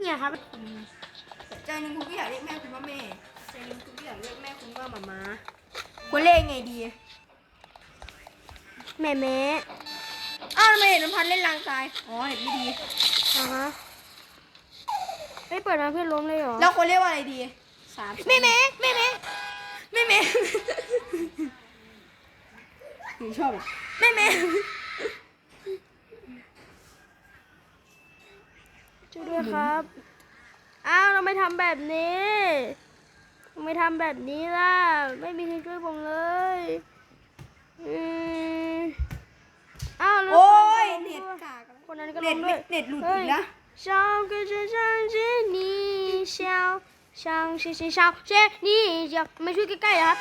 เนี่ยครับใจหนึงคุณก็อยากเรียกแม่คุณว่าแม่ ใจหนึงคุณก็อยากเรียกแม่คุณว่าหมาม้าควรเรียกไงดี แม่แม่อ้าวทำไมเห็นน้ำพันเล่นลางตาย อ๋อเห็นไม่ดี อ่าฮะไม่เปิดมาเพื่อนล้มเลยเหรอแล้วควรเรียกว่าอะไรดีสามแม่แม่แม่แม่แม่แม่ หนูชอบอะแม่แม่ เนี่ยครับ อ้าวเราไม่ทำแบบนี้ไม่ทำแบบนี้ล่ะ ไม่มีใครช่วยผมเลยอืออ้าวโอ้ยเน็ตคนนั้นก็ลเน็งด้ไวยเน็ตหลุดอีกนะช่างก็จะช่าชนีเชียวช่างชิชิช่างชนีเชียวไม่ช่วยใกล้ๆนะครับ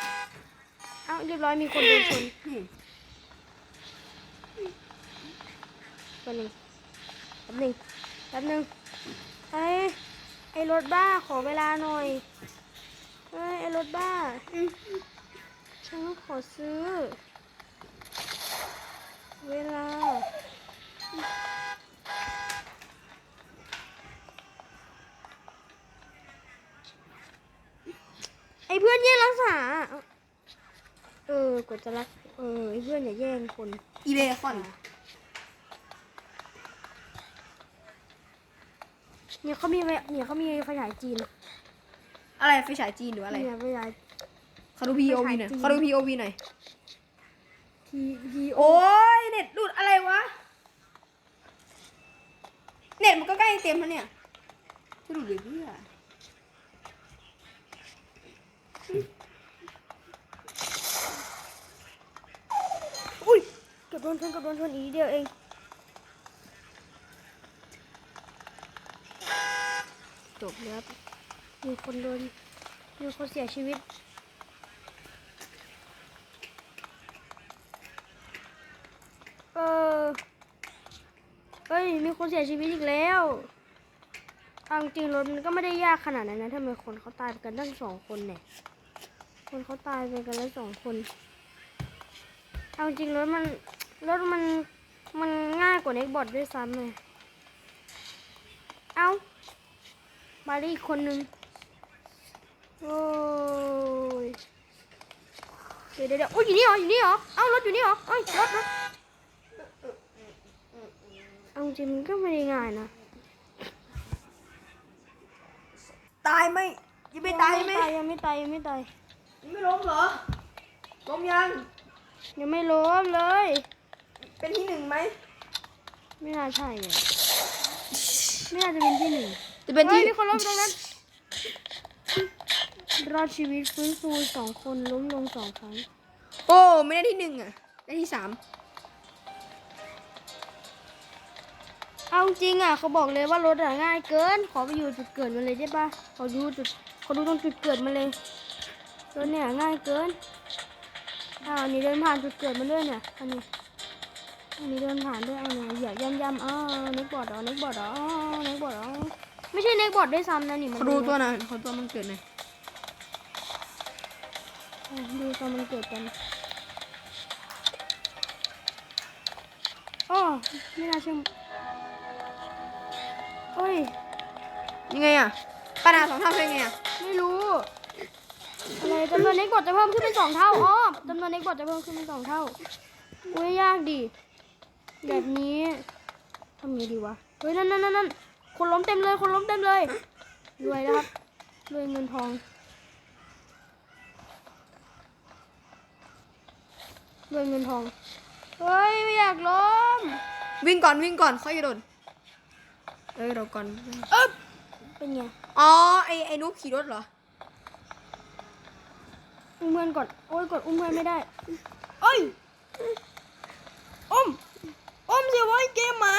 อ้าวเรียบร้อยมีคนโดนชนอืมคนหนึ่งแป๊งหนึ่ง ไอ้ไอ้รถบ้าขอเวลาหน่อยเอ้ยไอ้รถบ้าฉันขอซื้อ เวลาไอ้เพื่อนแย่งรักษา เออกดจะรัก เออไอ้เพื่อนอย่าแย่งคน อีเบคอน เนี่ยเขามีไฟเนี่ยเขามีไฟฉายจีนอะไรไฟฉายจีนหรืออะไรเนี่ยไฟฉาย เขาดู POV หน่อยไฟฉายจีน เขาดู POV หน่อย ทีทีโอ้ยเน็ตหลุดอะไรวะ เน็ตมันก็ใกล้เต็มแล้วเนี่ยจะหลุดเลยเพื่ออุ้ย เกับโดนชนเกับโดนชนอีกนิดเดียวเอง จบแล้วครับ มีคนโดน มีคนเสียชีวิต เออเฮ้ย มีคนเสียชีวิตอีกแล้วเอาจริงรถมันก็ไม่ได้ยากขนาดนั้นนะทำไมคนเขาตายไปกันตั้งสองคนเนี่ย คนเขาตายไปกันแล้วสองคน เอาจริงรถมัน รถมัน มันง่ายกว่าเน็กบอดด้วยซ้ำเลยเอา มาได้อีกคนนึง โอ้ย เดี๋ยวเดี๋ยวเดี๋ยวอุ้ยอยู่นี่เหรอ อยู่นี่เหรอ เอารถอยู่นี่เหรอ เอ้ยรถรถเอาจริงมันก็ไม่ได้ง่ายนะ ตายไหมยังไม่ตายไหมยังไม่ตายยังไม่ตายยังไม่ล้มเหรอ ล้มยัง ยังไม่ล้มเลย เป็นที่หนึ่งไหม ไม่น่าใช่เลยไม่น่าจะเป็นที่หนึ่ง จะเป็นที่ฮ้ยมีคนล้มตรงนั้นรอดชีวิตฟื้นฟูสองคนล้มลงสองครั้งโอ้ไม่ได้ที่หนึ่งอะได้ที่สามเอาจริงอะเขาบอกเลยว่ารถอะง่ายเกิน ขอไปอยู่จุดเกิดมันเลยได้ปะขอดูจุดขอดูตรงจุดเกิดมันเลยรถเนี่ยง่ายเกินอ้าวอันนี้เดินผ่านจุดเกิดมันด้วยเนี่ยอันนี้อันนี้เดินผ่านด้วยเอาเนี่ยเหยียบย่ำย่ำอ้าวเน็กบอร์ดเหรอเน็กบอร์ดเหรออ้าวเน็กบอร์ดเหรอ ไม่ใช่เน็กบอร์ดด้วยซ้ำนะนี่มันเขาดูตัวหน่อยเขาตัวมันเกิดหน่อยอะดูตอนมันเกิดกันอ๋อไม่น่าเชื่อเอ้ยยังไงอะขนาดสองเท่าเป็นไงอะไม่รู้อะไรจำนวนเน็กบอดจะเพิ่มขึ้นเป็นสองเท่าอ๋อจำนวนเน็กบอดจะเพิ่มขึ้นเป็นสองเท่าอุ้ยยากดิแบบนี้ทำไงดีวะเฮ้ยนั่นนั่นนั่นนั่น คนล้มเต็มเลย คนล้มเต็มเลย รวยแล้วครับ รวยเงินทอง รวยเงินทอง เฮ้ย ไม่อยากล้ม วิ่งก่อนวิ่งก่อนค่อยกระโดดเอ้ยเราก่อน เอ๊บเป็นไง อ๋อ ไอไอนุ๊กขี่รถเหรอ อุ้มเพื่อนก่อน โอ้ยกดอุ้มเพื่อนไม่ได้เอ้ย อุ้ม อุ้มสิวะไอ้เกมหมา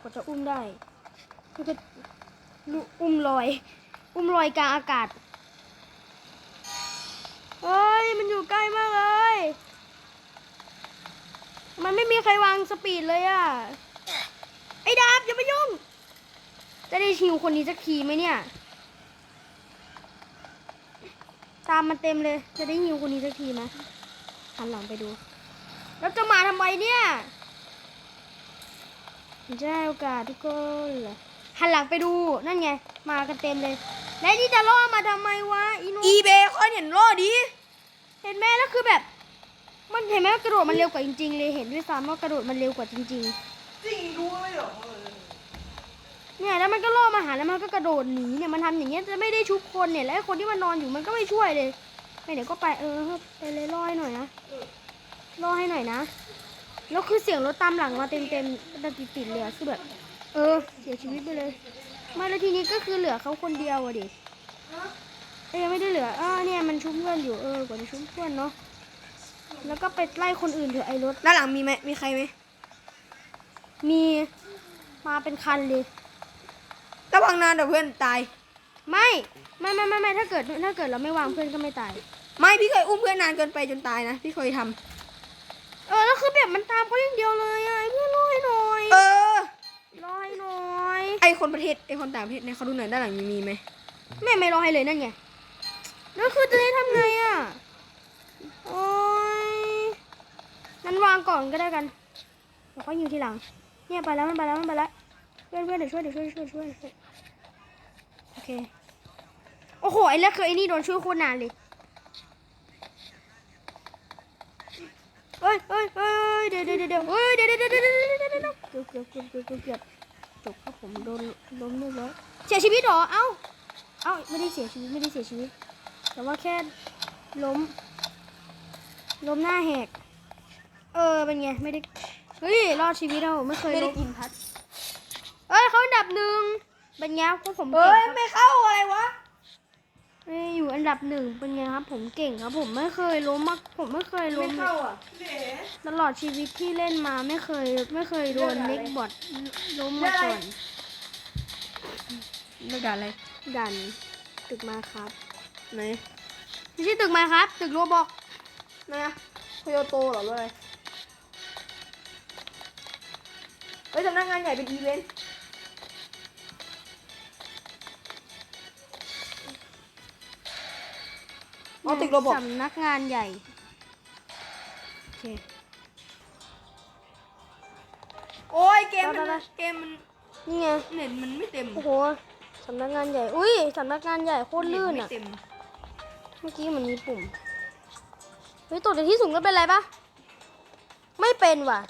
กดจะอุ้มได้มันก็อุ้มลอย อุ้มลอยกลางอากาศเฮ้ย มันอยู่ใกล้มากเลย มันไม่มีใครวางสปีดเลยอะไอ้ดาบอย่ามายุ่ง จะได้ชิวคนนี้สักทีไหมเนี่ย ตามมันเต็มเลย จะได้หิวคนนี้สักทีไหมหันหลังไปดู แล้วจะมาทำไมเนี่ย ผมจะให้โอกาสทุกคนเหรอหันหลังไปดูนั่นไง มากันเต็มเลย แล้วนี่จะล่อมาทำไมวะอีนุอีเบย์ค่อยเห็นล่อดีเห็นไหมแล้วคือแบบ มันเห็นไหมว่ากระโดดมันเร็วกว่าจริงๆ เลยเห็นด้วยซ้ำว่ากระโดดมันเร็วกว่าจริง จริงด้วยเหรอๆ เนี่ยแล้วมันก็ล่อมาหาแล้วมันก็กระโดดหนีเนี่ยมันทำอย่างเงี้ยจะไม่ได้ชุบคนเนี่ยแล้วไอ้คนที่มันนอนอยู่มันก็ไม่ช่วยเลยไปไหนก็ไปเออไปเลยล่อให้หน่อยนะล่อให้หน่อยนะ แล้วคือเสียงรถตามหลังมาเต็มๆติดติดๆเลยอะคือแบบ เออ เสียชีวิตไปเลยไมาแล้วทีนี้ก็คือเหลือเขาคนเดียวอะดิเอ้ยไม่ได้เหลืออ่าเนี่ยมันชุบเพื่อนอยู่เออกว่าจะชุบเพื่อนเนาะแล้วก็ไปไล่คนอื่นเถอะไอ้รถด้านหลังมีไหมมีใครไหมมีมาเป็นคันเลยระวังนานเดี๋ยวเพื่อนตาย ไม่ไม่ไม่ไม่ไม่ถ้าเกิดถ้าเกิดเราไม่วางเพื่อนก็ไม่ตาย ไม่พี่เคยอุ้มเพื่อนนานเกินไปจนตายนะพี่เคยทำเออ แล้วคือแบบมันตามเขาอย่างเดียวเลยอะไอ้เพื่อนรอให้หน่อยเออ รอให้หน่อยไอคนประเทศไอคนต่างประเทศเนี่ยเขาดูหน่อยด้านหลังมีมีไหมแม่ไม่รอให้เลยนั่นไงแล้วคือจะได้ทำไงอะโอ้ยงั้นวางก่อนก็ได้กันเดี๋ยวเขายิงทีหลัง เนี่ยไปแล้วมันไปแล้วมันไปแล้วเพื่อนเพื่อนเดี๋ยวช่วยเดี๋ยวช่วยช่วยช่วยช่วยโอเคโอ้โหไอ้แล้วคือไอ้นี่โดนช่วยโคตรนานเลย เอ้ยเอ้ยเอ้ยเดี๋ยวเดี๋ยวเดี๋ยวเอ้ยเดี๋ยวเดี๋ยวเดี๋ยวเดี๋ยวเดี๋ยวเดี๋ยวเดี๋ยวเกือบเกือบเกือบเกือบเกือบเกือบจบครับผมโดนล้มเรียบร้อยเสียชีวิตเหรอเอ้าเอ้าไม่ได้เสียชีวิตไม่ได้เสียชีวิต แต่ว่าแค่ล้ม ล้มหน้าแหก เออเป็นไงไม่ได้เฮ้ยรอดชีวิตเราไม่เคยไม่ได้กินพัดเอ้ยเขาอันดับหนึ่งเป็นไงพวกผมเฮ้ยไม่เข้าอะไรวะ อ้ยอยู่อันดับหนึ่งเป็นไงครับ ผมเก่งครับ ผมไม่เคยล้มมาผมไม่เคยล้ไม่มเข้าอะเด๋ตลอดชีวิตที่เล่นมาไม่เคย ไม่เคยโดนเรื่องอะไรเน็กบอทล้มมาก่อนไม่ด่าอะไรดันตึกมาครับไหนไม่ใช่ตึกมาครับ ตึกโรบอกนะโตโยโตเหรอหรืออะไรเฮ้ยสำนักงานใหญ่เป็นอีเวนต์ อ๋อตึกโรบอทสำนักงานใหญ่ โอเค โอ้ยเกมไปมันไปเกมมันนี่ไง เน็ตมันไม่เต็มโอ้โห สำนักงานใหญ่ อุ้ย สำนักงานใหญ่โคตรลื่นเน็ตอะไม่เต็มเมื่อกี้มันมีปุ่ม เฮ้ยตกจากที่สูงก็เป็นไรปะไม่เป็นว่ะ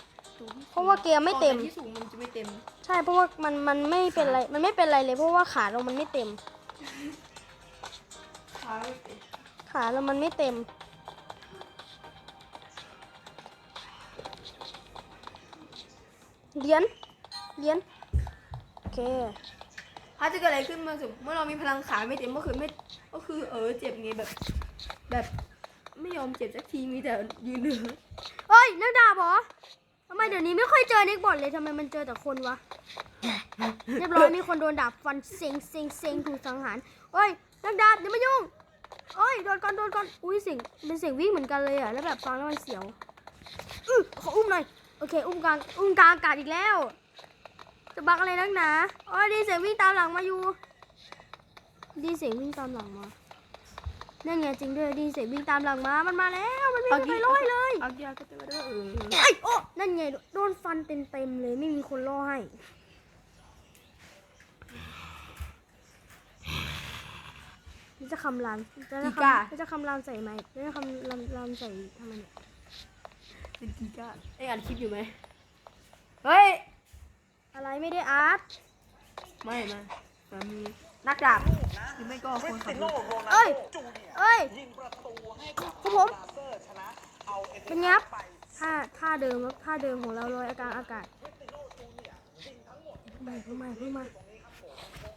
เพราะว่าเกมไม่เต็มก่อนที่สูงมันจะไม่เต็มใช่เพราะว่ามันมันไม่เป็นไร มันไม่เป็นไรเลยเพราะว่าขาเรามันไม่เต็ม ขาไม่เต็ม ขาเรามันไม่เต็มเหรียญเหรียญโอเค ถ้าจะเกิดอะไรขึ้นมาสมมติเมื่อเรามีพลังขาไม่เต็มก็คือไม่ ก็คือเออเจ็บไงแบบ แบบไม่ยอมเจ็บสักทีมีแต่ยืนเหนือเอ้ยนักดาบเหรอทำไมเดี๋ยวนี้ไม่ค่อยเจอเน็กบอลเลยทำไมมันเจอแต่คนวะ เรียบร้อยมีคนโดนดาบฟันเซ็งเซ็งเซ็งถูกสังหารเอ้ยนักดาบอย่ามายุ่ง เอ้ยโดนก่อนโดนก่อนอุ้ยเสียงเป็นเสียงวิ่งเหมือนกันเลยอะแล้วแบบฟังแล้วมันเสียวอื้อขออุ้มหน่อยโอเค อุ้มกลางอุ้มกลางอากาศอีกแล้ว จะบักอะไรนักหนาโอ้ยไดีเสียงวิ่งตามหลังมาอยู่ไดีเสียงวิ่งตามหลังมานั่นไงจริงด้วยไดีเสียงวิ่งตามหลังมา มันมาแล้วมันไม่มีใครร้อยเลยเอาเกียร์ก็จะมาด้วยเออไอ้ยโอ้นั่นไงโดนฟันเต็มๆเลยไม่มีคนล่อให้ นี่จะคำรามจะจะคำจะคำรามใส่ไหมจะคำรามรามใส่ทำไมเนี่ยเป็นกีก้าไออ่านคลิปอยู่ไหมเฮ้ย อะไรไม่ได้อาร์ตไม่มาแต่มีนักดาบหรือไม่ก็คนขับรถเอ้ยเอ้ยยิงประตูให้กับครับผมลาเซอร์ชนะเอาเอฟเป็นไงครับท่าท่าเดิมครับท่าเดิมของเราลอยอากาศอากาศไม่เพิ่งมาเพิ่งมา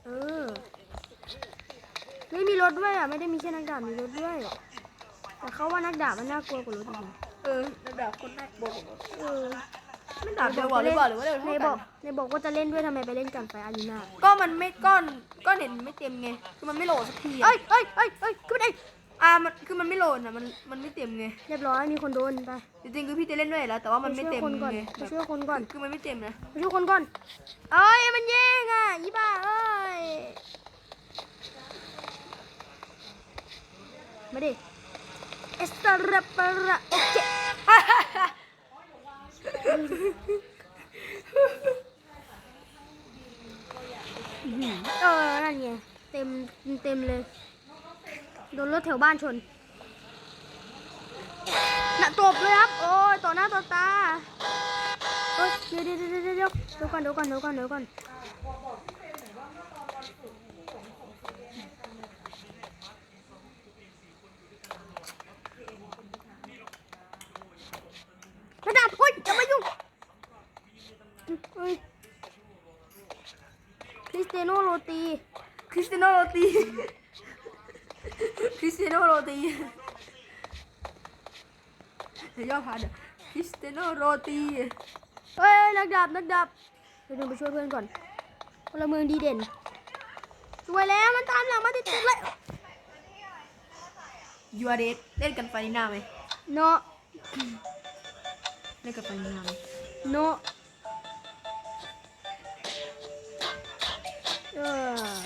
เออ ไม่มีรถด้วยอะไม่ได้มีแค่นักดาบมีรถด้วย แต่เขาว่านักดาบมันน่ากลัวกว่ารถอีกนะเออนักดาบคนน่ากลัวกว่าเออนักดาบเร็วกว่าหรือเปล่าหรือว่าเร็วในเท่าบกัอกนในบอกว่าจะเล่นด้วยทำไมไปเล่นกันไปอารีนาก็มันไม่ก้อนก้อนเน็ตมันไม่เต็มไงคือมันไม่โหลดสักทีเอ้อะยเอ้ยเอ้ยเอ้ยขึ้นไปอ่ามันคือมันไม่โหลดอะมันมันไม่เต็มไงเรียบร้อยมีคนโดนไปจริงๆคือพี่จะเล่นด้วยแล้วแต่ว่ามันไม่เต็มไปช่วยคนก่อนไงไปช่วยคนก่อนคือมันไม่เต็มนะไปช่วยคนก่อนเอ้ยมันแย่งอะยี่บ้าเอ้ย มาดิเอสตาราปะระโอเคเออ นั่นไง เต็ม เต็มเลย โดนรถแถวบ้านชนน่ะตบเลยครับ โอ้ย ต่อหน้าต่อตาเดี๋ยวเดี๋ยวเดี๋ยวเดี๋ยวเดี๋ยวก่อนเดี๋ยวก่อนเดี๋ยวก่อนเดี๋ยวก่อน ตียโนโรตีคริสเตียโนโรตีคริสเตียโนโรตีเดี๋ยวย่อพาเดี๋ยวคริสเตียโนโรตีเฮ้ยนักดาบนักดาบเดี๋ยวหนูไปช่วยเพื่อนก่อนพลเมืองดีเด่นช่วยแล้วมันตามหลังมาติดๆเลยยูอาร์เดสเล่นกันไฟนีนาไหมเนาะเล่นกันไฟนีนาไหมเนาะ う。